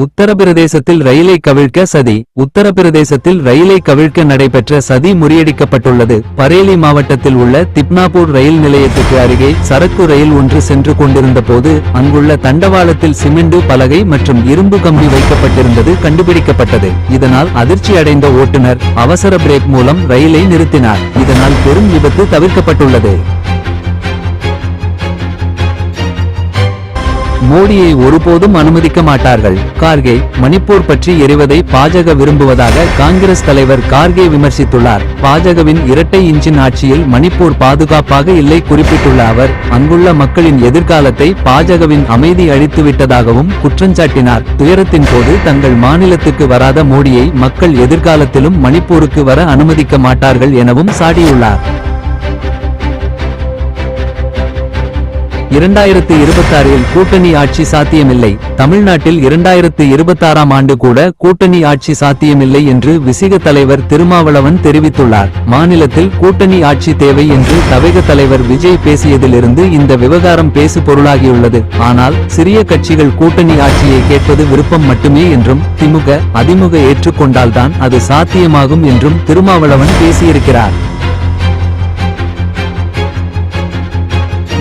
உத்தரப்பிரதேசத்தில் ரயிலை கவிழ்க்க சதி. உத்தரப்பிரதேசத்தில் ரயிலை கவிழ்க்க நடைபெற்ற சதி முறியடிக்கப்பட்டுள்ளது. பரேலி மாவட்டத்தில் உள்ள திப்னாபூர் ரயில் நிலையத்துக்கு அருகே சரக்கு ரயில் ஒன்று சென்று கொண்டிருந்த போது அங்குள்ள தண்டவாளத்தில் சிமெண்டு பலகை மற்றும் இரும்பு கம்பி வைக்கப்பட்டிருந்தது கண்டுபிடிக்கப்பட்டது. இதனால் அதிர்ச்சி அடைந்த ஓட்டுநர் அவசர பிரேக் மூலம் ரயிலை நிறுத்தினார். இதனால் பெரும் விபத்து தவிர்க்கப்பட்டுள்ளது. மோடியை ஒருபோதும் அனுமதிக்க மாட்டார்கள். கார்கே மணிப்பூர் பற்றி எறிவதை பாஜக விரும்புவதாக காங்கிரஸ் தலைவர் கார்கே விமர்சித்துள்ளார். பாஜகவின் இரட்டை இன்ஜின் ஆட்சியில் மணிப்பூர் பாதுகாப்பாக இல்லை குறிப்பிட்டுள்ள அவர் அங்குள்ள மக்களின் எதிர்காலத்தை பாஜகவின் அமைதி அழித்துவிட்டதாகவும் குற்றஞ்சாட்டினார். துயரத்தின் போது தங்கள் மாநிலத்துக்கு வராத மோடியை மக்கள் எதிர்காலத்திலும் மணிப்பூருக்கு வர அனுமதிக்க மாட்டார்கள் எனவும் சாடியுள்ளார். இரண்டாயிரத்து இருபத்தாறில் கூட்டணி ஆட்சி சாத்தியமில்லை. தமிழ்நாட்டில் இரண்டாயிரத்து இருபத்தாறாம் ஆண்டு கூட கூட்டணி ஆட்சி சாத்தியமில்லை என்று விசிக தலைவர் திருமாவளவன் தெரிவித்துள்ளார். மாநிலத்தில் கூட்டணி ஆட்சி தேவை என்று தவைக தலைவர் விஜய் பேசியதிலிருந்து இந்த விவகாரம் பேசு பொருளாகியுள்ளது. ஆனால் சிறிய கட்சிகள் கூட்டணி ஆட்சியை கேட்பது விருப்பம் மட்டுமே என்றும் திமுக அதிமுக ஏற்றுக்கொண்டால்தான் அது சாத்தியமாகும் என்றும் திருமாவளவன் பேசியிருக்கிறார்.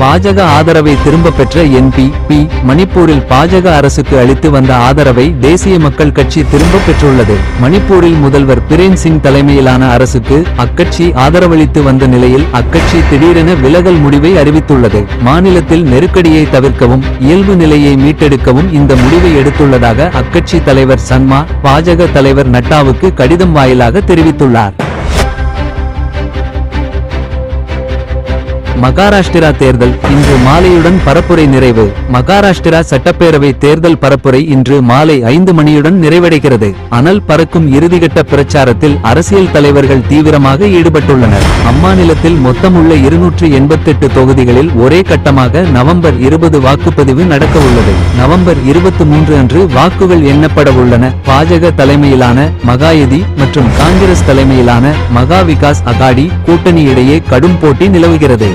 பாஜக ஆதரவை திரும்ப பெற்ற என்பி பி மணிப்பூரில் பாஜக அரசுக்கு அளித்து வந்த ஆதரவை தேசிய மக்கள் கட்சி திரும்ப பெற்றுள்ளது. மணிப்பூரில் முதல்வர் பிரேன் சிங் தலைமையிலான அரசுக்கு அக்கட்சி ஆதரவளித்து வந்த நிலையில் அக்கட்சி திடீரென விலகல் முடிவை அறிவித்துள்ளது. மாநிலத்தில் நெருக்கடியை தவிர்க்கவும் இயல்பு நிலையை மீட்டெடுக்கவும் இந்த முடிவை எடுத்துள்ளதாக அக்கட்சி தலைவர் சன்மா பாஜக தலைவர் நட்டாவுக்கு கடிதம் வாயிலாக தெரிவித்துள்ளார். மகாராஷ்டிரா தேர்தல் இன்று மாலையுடன் பரப்புரை நிறைவு. மகாராஷ்டிரா சட்டப்பேரவை தேர்தல் பரப்புரை இன்று மாலை ஐந்து மணியுடன் நிறைவடைகிறது. அனல் பறக்கும் இறுதிகட்ட பிரச்சாரத்தில் அரசியல் தலைவர்கள் தீவிரமாக ஈடுபட்டுள்ளனர். அம்மாநிலத்தில் மொத்தமுள்ள இருநூற்று எண்பத்தெட்டு தொகுதிகளில் ஒரே கட்டமாக நவம்பர் இருபது வாக்குப்பதிவு நடக்க உள்ளது நவம்பர் இருபத்தி மூன்று அன்று வாக்குகள் எண்ணப்பட உள்ளன பாஜக தலைமையிலான மகாயதி மற்றும் காங்கிரஸ் தலைமையிலான மகா விகாஸ் அகாடி கூட்டணி இடையே கடும் போட்டி நிலவுகிறது.